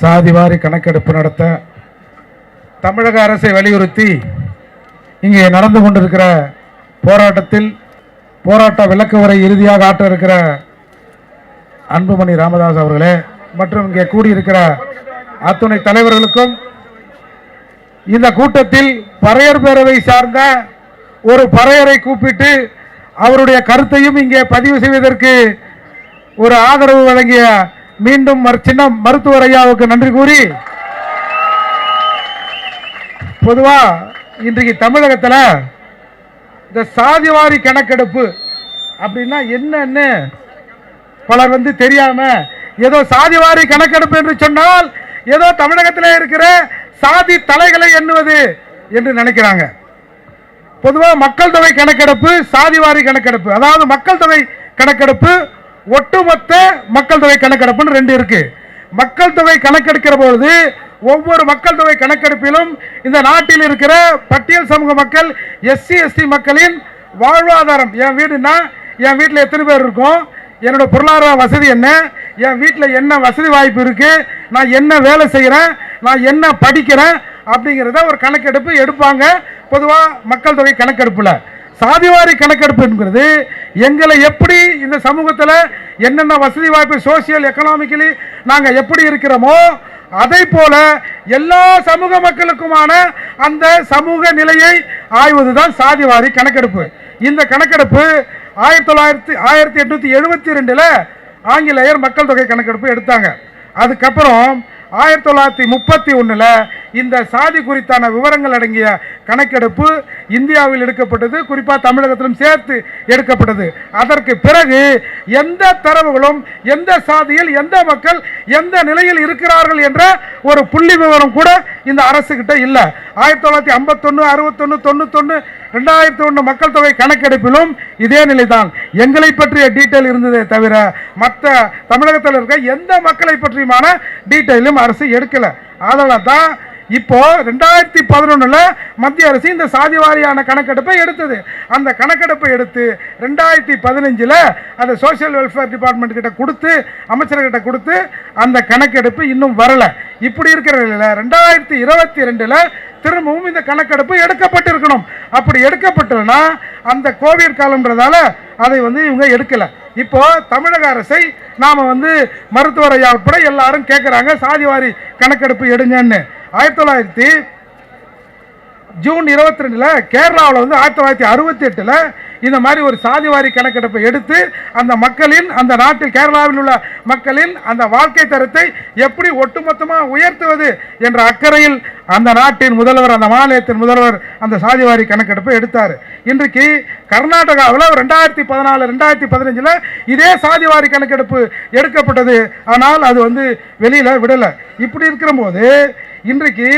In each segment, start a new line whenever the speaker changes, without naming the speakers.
சாதிவாரி கணக்கெடுப்பு நடத்த தமிழக அரசை வலியுறுத்தி இங்கே நடந்து கொண்டிருக்கிற போராட்டத்தில் போராட்ட விளக்க உரை இறுதியாக ஆற்ற இருக்கிற அன்புமணி ராமதாஸ் அவர்களே மற்றும் இங்கே கூடியிருக்கிற அத்துணை தலைவர்களுக்கும் இந்த கூட்டத்தில் பறையர் பேரவை சார்ந்த ஒரு பறையரை கூப்பிட்டு அவருடைய கருத்தையும் இங்கே பதிவு செய்வதற்கு ஒரு ஆதரவு வழங்கிய மீண்டும் மரு- சின்ன மருத்துவர் ஐயாவுக்கு நன்றி கூறி பொதுவா இன்றைக்கு தமிழகத்தில் இந்த சாதிவாரி கணக்கெடுப்பு அப்படின்னா என்னன்னு பலர் வந்து தெரியாம ஏதோ சாதிவாரி கணக்கெடுப்பு என்று சொன்னால் ஏதோ தமிழகத்தில் இருக்கிற சாதி தலைகளை எண்ணுவது என்று நினைக்கிறாங்க. பொதுவாக மக்கள் தொகை கணக்கெடுப்பு சாதிவாரி கணக்கெடுப்பு. அதாவது மக்கள் தொகை கணக்கெடுப்பு ஒட்டுமொத்த மக்கள் தொகை கணக்கெடுப்புன்னு ரெண்டு இருக்கு. மக்கள் தொகை கணக்கெடுக்கிற பொழுது ஒவ்வொரு மக்கள் தொகை கணக்கெடுப்பிலும் இந்த நாட்டில் இருக்கிற பட்டியல் சமூக மக்கள் எஸ்சி எஸ்டி மக்களின் வாழ்வாதாரம். என் வீடுனா என் வீட்டில் எத்தனை பேர் இருக்கும்? என்னோட பொருளாதார வசதி என்ன? என் வீட்டில் என்ன வசதி வாய்ப்பு இருக்குது நான் என்ன வேலை செய்கிறேன் நான் என்ன படிக்கிறேன்? அப்படிங்கிறத ஒரு கணக்கெடுப்பு எடுப்பாங்க பொதுவாக மக்கள் தொகை கணக்கெடுப்பில். சாதிவாரி கணக்கெடுப்பு என்கிறது எங்களை எப்படி இந்த சமூகத்தில் என்னென்ன வசதி வாய்ப்பு சோசியல் எக்கனாமிக்கலி நாங்கள் எப்படி இருக்கிறோமோ அதை போல எல்லா சமூக மக்களுக்குமான அந்த சமூக நிலையை ஆய்வதுதான் சாதிவாரி கணக்கெடுப்பு. இந்த கணக்கெடுப்பு ஆயிரத்தி தொள்ளாயிரத்தி ஆயிரத்தி எட்நூற்றி எழுபத்தி ரெண்டில் ஆங்கிலேயர் மக்கள் தொகை கணக்கெடுப்பு எடுத்தாங்க. அதுக்கப்புறம் ஆயிரத்தி தொள்ளாயிரத்தி முப்பத்தி ஒன்றில் இந்த சாதி குறித்தான விவரங்கள் அடங்கிய கணக்கெடுப்பு இந்தியாவில் எடுக்கப்பட்டது குறிப்பாக தமிழகத்திலும் சேர்த்து எடுக்கப்பட்டது. அதற்கு பிறகு எந்த தரவுகளும் எந்த சாதியில் எந்த மக்கள் எந்த நிலையில் இருக்கிறார்கள் என்ற ஒரு புள்ளி விவரம் கூட இந்த அரசுக்கிட்ட இல்லை. ஆயிரத்தி தொள்ளாயிரத்தி ஐம்பத்தொன்று அறுபத்தொன்று தொண்ணூத்தொன்று ரெண்டாயிரத்தி ஒன்று மக்கள் தொகை கணக்கெடுப்பிலும் இதே நிலைதான். எங்களை பற்றிய டீட்டெயில் இருந்ததே தவிர மற்ற தமிழகத்தில் இருக்க எந்த மக்களை பற்றியுமான டீட்டெயிலும் அரசு எடுக்கலை. அதனால தான் இப்போ ரெண்டாயிரத்தி பதினொன்றில் மத்திய அரசு இந்த சாதி வாரியான கணக்கெடுப்பை எடுத்தது. அந்த கணக்கெடுப்பை எடுத்து ரெண்டாயிரத்தி பதினஞ்சில் அந்த சோஷியல் வெல்ஃபேர் டிபார்ட்மெண்ட் கிட்ட கொடுத்து அமைச்சர்கிட்ட கொடுத்து அந்த கணக்கெடுப்பு இன்னும் வரலை. இப்படி இருக்கிற நிலையில் ரெண்டாயிரத்தி இருபத்தி ரெண்டில் திரும்பவும் இந்த கணக்கெடுப்பு எடுக்கப்பட்டிருக்கணும். அப்படி எடுக்கப்பட்டதுன்னா அந்த கோவிட் காலம்ன்றதால அதை வந்து இவங்க எடுக்கலை. இப்போ தமிழக அரசை நாம வந்து மருத்துவர் ஐயா உட்பட எல்லாரும் கேட்குறாங்க சாதிவாரி கணக்கெடுப்பு எடுங்கன்னு. ஆயிரத்தி தொள்ளாயிரத்தி ஜூன் இருபத்தி ரெண்டுல கேரளாவில் வந்து ஆயிரத்தி தொள்ளாயிரத்தி அறுபத்தி எட்டுல இந்த மாதிரி ஒரு சாதிவாரி கணக்கெடுப்பை எடுத்து அந்த மக்களின் அந்த நாட்டில் கேரளாவில் உள்ள மக்களின் அந்த வாழ்க்கை தரத்தை எப்படி ஒட்டுமொத்தமாக உயர்த்துவது என்ற அக்கறையில் அந்த நாட்டின் முதல்வர் அந்த மாநிலத்தின் முதல்வர் அந்த சாதிவாரி கணக்கெடுப்பை எடுத்தார். இன்றைக்கு கர்நாடகாவில் ரெண்டாயிரத்தி பதினாலு ரெண்டாயிரத்தி பதினஞ்சில் இதே சாதிவாரி கணக்கெடுப்பு எடுக்கப்பட்டது. ஆனால் அது வந்து வெளியில் விடலை. இப்படி இருக்கிற போது இன்றைக்கு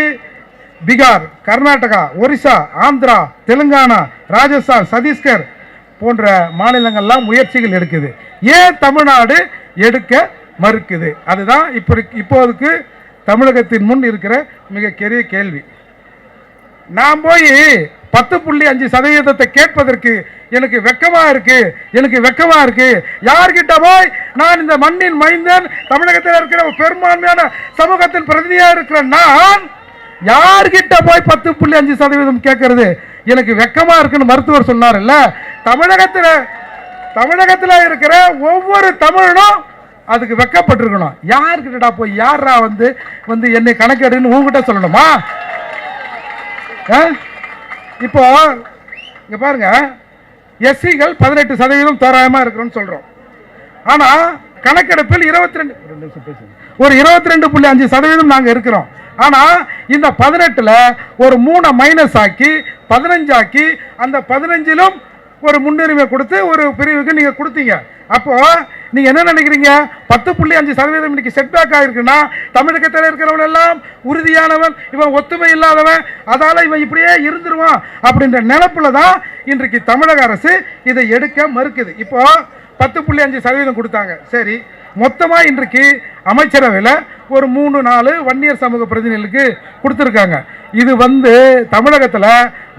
பீகார் கர்நாடகா ஒரிசா ஆந்திரா தெலுங்கானா ராஜஸ்தான் சத்தீஸ்கர் போன்ற மாநிலங்கள்லாம் முயற்சிகள் எடுக்குது. ஏன் தமிழ்நாடு எடுக்க மறுக்குது? அதுதான் இப்போ இப்போதுக்கு தமிழகத்தின் முன் இருக்கிற மிகப்பெரிய கேள்வி. நான் போய் பத்து புள்ளி அஞ்சு சதவீதத்தை கேட்பதற்கு எனக்கு வெக்கமா இருக்கு எனக்கு வெக்கமா இருக்கு. யார்கிட்ட போய் நான் இந்த மண்ணின் மைந்தன் தமிழகத்தில் இருக்கிற பெரும்பான்மையான சமூகத்தின் பிரதிநிதியாக இருக்கிற நான் யார்கிட்ட போய் பத்து புள்ளி அஞ்சு சதவீதம் கேட்கறது எனக்கு வெக்கமா இருக்குன்னு மருத்துவர் சொன்னார்ல தமிழகத்தில் தமிழகத்தில் இருக்கிற ஒவ்வொரு தமிழனும் அதுக்கு வெக்கப்பட்டிருக்கணும். யார்கிட்டடா போய் யாரா வந்து வந்து என்னை கணக்கெடுன்னு உங்ககிட்ட சொல்லணுமா? ஆ? இப்போ இங்க பாருங்க. எஸ்சிகள் பதினெட்டு சதவீதம் தோராயமா இருக்கிறோம்னு சொல்றோம். ஆனா கணக்கெடுப்பில் இருபத்தி ரெண்டு ஒரு இருபத்தி ரெண்டு புள்ளி அஞ்சு சதவீதம் நாங்க இருக்கிறோம். ஆனா இந்த பதினெட்டுல ஒரு மூணை மைனஸ் ஆக்கி பதினஞ்சு ஆக்கி அந்த பதினஞ்சிலும் ஒரு முன்னுரிமை கொடுத்து ஒரு பிரிவுக்கு நீங்க கொடுத்தீங்க. அப்போ நீங்க என்ன நினைக்கிறீங்க? பத்து புள்ளி அஞ்சு சதவீதம் இன்னைக்கு செட்பேக் ஆயிருக்குன்னா தமிழகத்தில் இருக்கிறவன் எல்லாம் உறுதியானவன் இவன் ஒத்துமை இல்லாதவன் அதால இவன் இப்படியே இருந்துருவான் அப்படின்ற நினப்புல தான் இன்றைக்கு தமிழக அரசு இதை எடுக்க மறுக்குது. இப்போ பத்து புள்ளி அஞ்சு சதவீதம் கொடுத்தாங்க. சரி மொத்தமாக இன்றைக்கு அமைச்சரவையில் ஒரு மூணு நாலு வன்னியர் சமூக பிரதிநிதிகளுக்கு கொடுத்துருக்காங்க. இது வந்து தமிழகத்தில்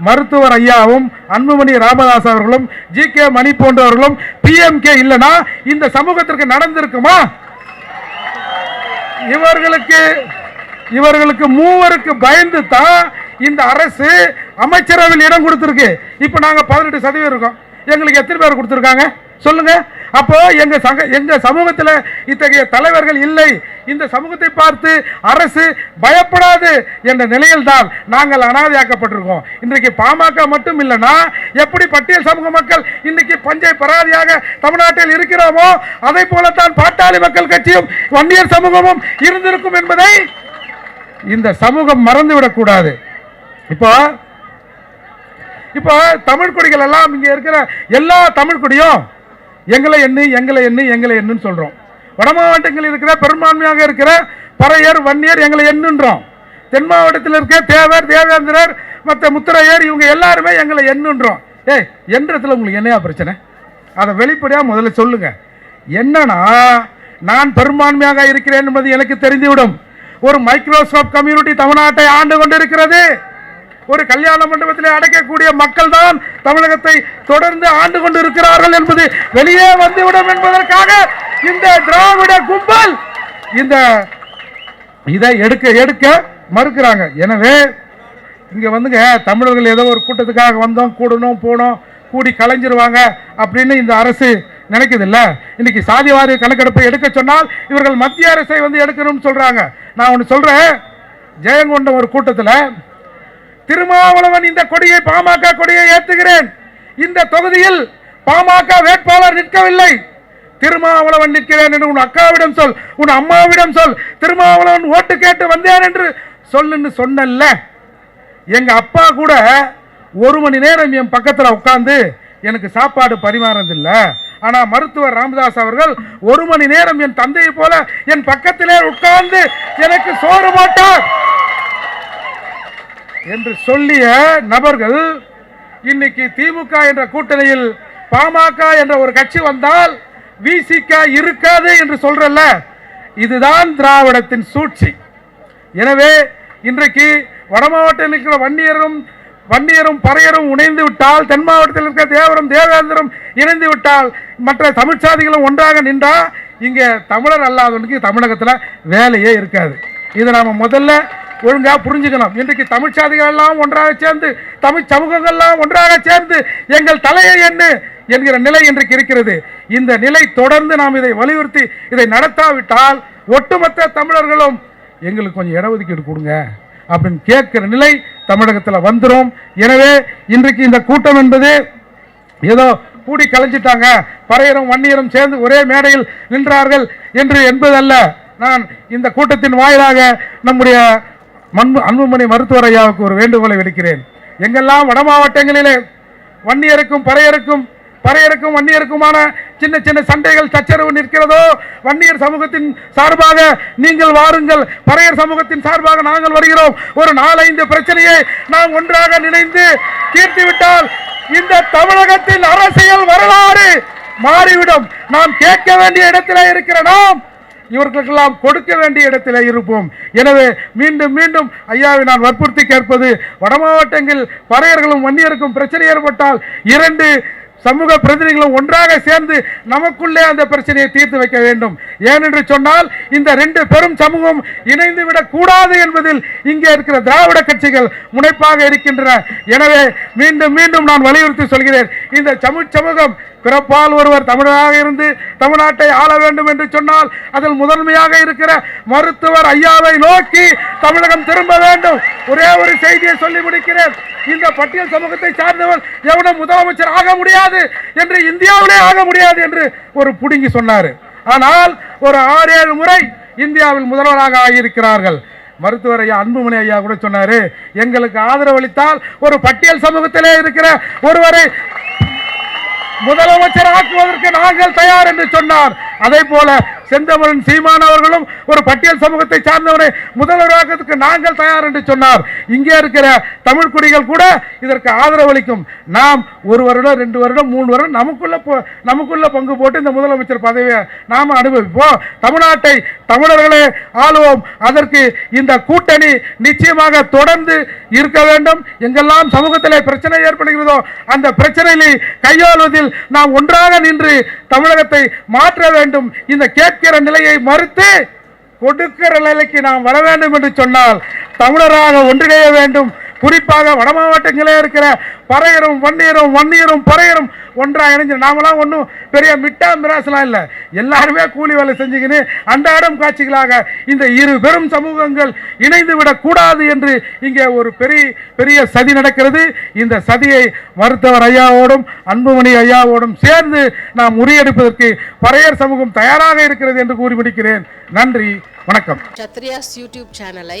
மருத்துவர் ஐயாவும் அன்புமணி ராமதாஸ் அவர்களும் ஜி கே மணி போன்றவர்களும் பிஎம்கே இல்லைன்னா இந்த சமூகத்திற்கு நடந்திருக்குமா? இவர்களுக்கு இவர்களுக்கு மூவருக்கு பயந்து தான் இந்த அரசு அமைச்சரவையில் இடம் கொடுத்துருக்கு. இப்போ நாங்கள் பதினெட்டு சதவீதம் இருக்கோம். எங்களுக்கு எத்தனை பேர் கொடுத்துருக்காங்க? சொல்லுங்க. அப்போ எங்க சங்க எங்க சமூகத்தில் இத்தகைய தலைவர்கள் இல்லை. இந்த சமூகத்தை பார்த்து அரசு பயப்படாது என்ற நிலையில் தான் நாங்கள் அனாதையாக்கப்பட்டிருக்கோம். இன்றைக்கு பாமக மட்டும் இல்லைன்னா எப்படி பட்டியல் சமூக மக்கள் இன்னைக்கு பஞ்சை பராதியாக தமிழ்நாட்டில் இருக்கிறோமோ அதை போலத்தான் பாட்டாளி மக்கள் கட்சியும் வன்னியர் சமூகமும் இருந்திருக்கும் என்பதை இந்த சமூகம் மறந்துவிடக்கூடாது இப்போ இப்போ தமிழ் குடிகள் எல்லாம் இங்கே இருக்கிற எல்லா தமிழ் குடியும் எங்களை எண்ணு எங்களை எண்ணு எங்களை எண்ணுன்னு சொல்றோம். வட மாவட்டங்களில் இருக்கிற பெரும்பான்மையாக இருக்கிற பறையர் வன்னியர் எங்களை எண்ணுன்றோம். தென் மாவட்டத்தில் இருக்க தேவர் தேவேந்திரர் மற்ற முத்திரையர் இவங்க எல்லாருமே எங்களை எண்ணுன்றோம். ஏய் என்றத்தில் உங்களுக்கு என்னையா பிரச்சனை? அதை வெளிப்படையாக முதல்ல சொல்லுங்க. என்னன்னா நான் பெரும்பான்மையாக இருக்கிறேன் என்பது எனக்கு தெரிந்துவிடும். ஒரு மைக்ரோசாப்ட் கம்யூனிட்டி தமிழ்நாட்டை ஆண்டு கொண்டிருக்கிறது. ஒரு கல்யாண மண்டபத்தில் அடைக்கக்கூடிய மக்கள் தான் தமிழகத்தை தொடர்ந்து ஆண்டு கொண்டு இருக்கிறார்கள் என்பது வெளியே வந்துவிடும் என்பதற்காக இந்த திராவிட கும்பல் இந்த இதை எடுக்க எடுக்க மறுக்கிறாங்க. எனவே இங்க வந்துங்க தமிழர்கள் ஏதோ ஒரு கூட்டத்துக்காக வந்தோம் கூடணும் போனோம் கூடி கலைஞ்சிருவாங்க அப்படின்னு இந்த அரசு நினைக்குது இல்ல இன்னைக்கு சாதிவாரி கணக்கெடுப்பை எடுக்க சொன்னால் இவர்கள் மத்திய அரசை வந்து எடுக்கணும்னு சொல்றாங்க. நான் ஒன்று சொல்றேன். ஜெயங்கொண்டம் ஒரு கூட்டத்தில் திருமாவளவன் இந்த கொடியை பாமக கொடியை ஏற்றுகிறேன். இந்த தொகுதியில் பாமக வேட்பாளர் நிற்கவில்லை. திருமாவளவன் நிற்கிறேன் என்று உன் அக்காவிடம் சொல் உன் அம்மாவிடம் சொல் திருமாவளவன் ஓட்டு கேட்டு வந்தேன் என்று சொல்லுன்னு சொன்னல்ல. எங்க அப்பா கூட ஒரு மணி நேரம் என் பக்கத்தில் உட்காந்து எனக்கு சாப்பாடு பரிமாறதில்லை. ஆனால் மருத்துவர் ராமதாஸ் அவர்கள் ஒரு மணி நேரம் என் தந்தையை போல என் பக்கத்திலே உட்கார்ந்து எனக்கு சோறு போட்டார். என்று சொல்லிய நபர்கள் இன்னைக்கு திமுக என்ற கூட்டணியில் பாமக என்ற ஒரு கட்சி வந்தால் விசிக இருக்காது என்று சொல்றல்ல. இதுதான் திராவிடத்தின் சூழ்ச்சி. எனவே இன்றைக்கு வட மாவட்டத்தில் இருக்கிற வன்னியரும் வன்னியரும் பறையரும் இணைந்து விட்டால் தென் மாவட்டத்தில் இருக்கிற தேவரும் தேவேந்திரம் இணைந்து விட்டால் மற்ற தமிழ்ச்சாதிகளும் ஒன்றாக நின்றா இங்கே தமிழர் அல்லாதவனுக்கு தமிழகத்தில் வேலையே இருக்காது. இதை நாம் முதல்ல ஒழுங்காக புரிஞ்சுக்கணும். இன்றைக்கு தமிழ் சாதிகளெல்லாம் ஒன்றாக சேர்ந்து தமிழ் சமூகங்கள்லாம் ஒன்றாக சேர்ந்து எங்கள் தலையை என்ன என்கிற நிலை இன்றைக்கு இருக்கிறது. இந்த நிலை தொடர்ந்து நாம் இதை வலியுறுத்தி இதை நடத்தாவிட்டால் ஒட்டுமொத்த தமிழர்களும் எங்களுக்கு கொஞ்சம் இடஒதுக்கீடு கொடுங்க அப்படின்னு கேட்கிற நிலை தமிழகத்தில் வந்துடும் எனவே இன்றைக்கு இந்த கூட்டம் என்பது ஏதோ கூடி கலைஞ்சிட்டாங்க. பறையரும் வன்னியரும் சேர்ந்து ஒரே மேடையில் நின்றார்கள் என்று என்பதல்ல. நான் இந்த கூட்டத்தின் வாயிலாக நம்முடைய மண்பு அன்புமணி மருத்துவர் ஐயாவுக்கு ஒரு வேண்டுகோளை விடுக்கிறேன். எங்கெல்லாம் வட மாவட்டங்களிலே வன்னியருக்கும் பறையருக்கும் பறையருக்கும் வன்னியருக்குமான சின்ன சின்ன சண்டைகள் சச்சரவு நிற்கிறதோ வன்னியர் சமூகத்தின் சார்பாக நீங்கள் வாருங்கள். பறையர் சமூகத்தின் சார்பாக நாங்கள் வருகிறோம். ஒரு நாலைந்து பிரச்சனையை நாம் ஒன்றாக நினைந்து தீர்த்துவிட்டால் இந்த தமிழகத்தின் அரசியல் வரலாறு மாறிவிடும். நாம் கேட்க வேண்டிய இடத்திலே இருக்கிற நாம் இவர்களுக்கெல்லாம் கொடுக்க வேண்டிய இடத்திலே இருப்போம். எனவே மீண்டும் மீண்டும் ஐயாவை நான் வற்புறுத்தி கேட்பது வட மாவட்டங்களில் பறையர்களும் வன்னியருக்கும் பிரச்சனை ஏற்பட்டால் இரண்டு சமூக பிரதிநிதிகளும் ஒன்றாக சேர்ந்து நமக்குள்ளே அந்த பிரச்சனையை தீர்த்து வைக்க வேண்டும். ஏனென்று சொன்னால் இந்த ரெண்டு பெரும் சமூகம் இணைந்து விடக் கூடாது என்பதில் இங்கே இருக்கிற திராவிட கட்சிகள் முனைப்பாக இருக்கின்றன. எனவே மீண்டும் மீண்டும் நான் வலியுறுத்தி சொல்கிறேன் இந்த தமிழ் சமூகம் பிறப்பால் ஒருவர் தமிழராக இருந்து தமிழ்நாட்டை ஆள வேண்டும் என்று சொன்னால் அதில் முதன்மையாக இருக்கிற மருத்துவர் ஐயாவை நோக்கி தமிழகம் திரும்ப வேண்டும். ஒரே ஒரு செய்தியை சொல்லி முடிக்கிறேன். இந்த பட்டியல் சமூகத்தை சார்ந்தவர் எவனும் முதலமைச்சர் ஆக முடியாது என்று இந்தியாவிலே ஆக முடியாது என்று ஒரு புடுங்கி சொன்னார். ஆனால் ஒரு ஆறு ஏழு முறை இந்தியாவில் முதல்வராக ஆகியிருக்கிறார்கள். மருத்துவர் ஐயா அன்புமணி ஐயா கூட சொன்னாரு எங்களுக்கு ஆதரவு அளித்தால் ஒரு பட்டியல் சமூகத்திலே இருக்கிற ஒருவரை முதலமைச்சர் ஆக்குவதற்கு நாங்கள் தயார் என்று சொன்னார். அதே போல செந்தமரன் சீமான் அவர்களும் ஒரு பட்டியல் சமூகத்தை சார்ந்தவரை முதல்வராக்கிறதுக்கு நாங்கள் தயார் என்று சொன்னார். இங்கே இருக்கிற தமிழ் குடிகள் கூட இதற்கு ஆதரவு அளிக்கும் நாம் ஒரு வருடம் ரெண்டு வருடம் மூணு வருடம் நமக்குள்ள போ- நமக்குள்ள பங்கு போட்டு இந்த முதலமைச்சர் பதவியை நாம் அனுபவிப்போம். தமிழ்நாட்டை தமிழர்களே ஆளுவோம். அதற்கு இந்த கூட்டணி நிச்சயமாக தொடர்ந்து இருக்க வேண்டும். எங்கெல்லாம் சமூகத்திலே பிரச்சனை ஏற்படுகிறதோ அந்த பிரச்சனையை கையாளுவதில் நாம் ஒன்றாக நின்று தமிழகத்தை மாற்ற வேண்டும். இந்த கேட்கிற நிலையை மறுத்து கொடுக்கிற நிலைக்கு நாம் வர வேண்டும் என்று சொன்னால் தமிழராக ஒன்றிணைய வேண்டும். குறிப்பாக வட மாவட்டங்களே இருக்கிற பறையரும் வன்னியரும் வன்னியரும் பறையரும் ஒன்றாக இணைஞ்சு நாமெல்லாம் ஒன்றும் பெரிய மிட்டா மிராசலாம் இல்லை. எல்லாருமே கூலி வேலை செஞ்சுக்கின்னு அன்றாடம் காட்சிகளாக இந்த இரு பெரும் சமூகங்கள் இணைந்து விடக்கூடாது என்று இங்கே ஒரு பெரிய பெரிய சதி நடக்கிறது. இந்த சதியை மருத்துவர் ஐயாவோடும் அன்புமணி ஐயாவோடும் சேர்ந்து நாம் முறியடிப்பதற்கு பறையர் சமூகம் தயாராக இருக்கிறது என்று கூறி முடிக்கிறேன் நன்றி வணக்கம்.
சத்ரியாஸ் யூடியூப் சேனலை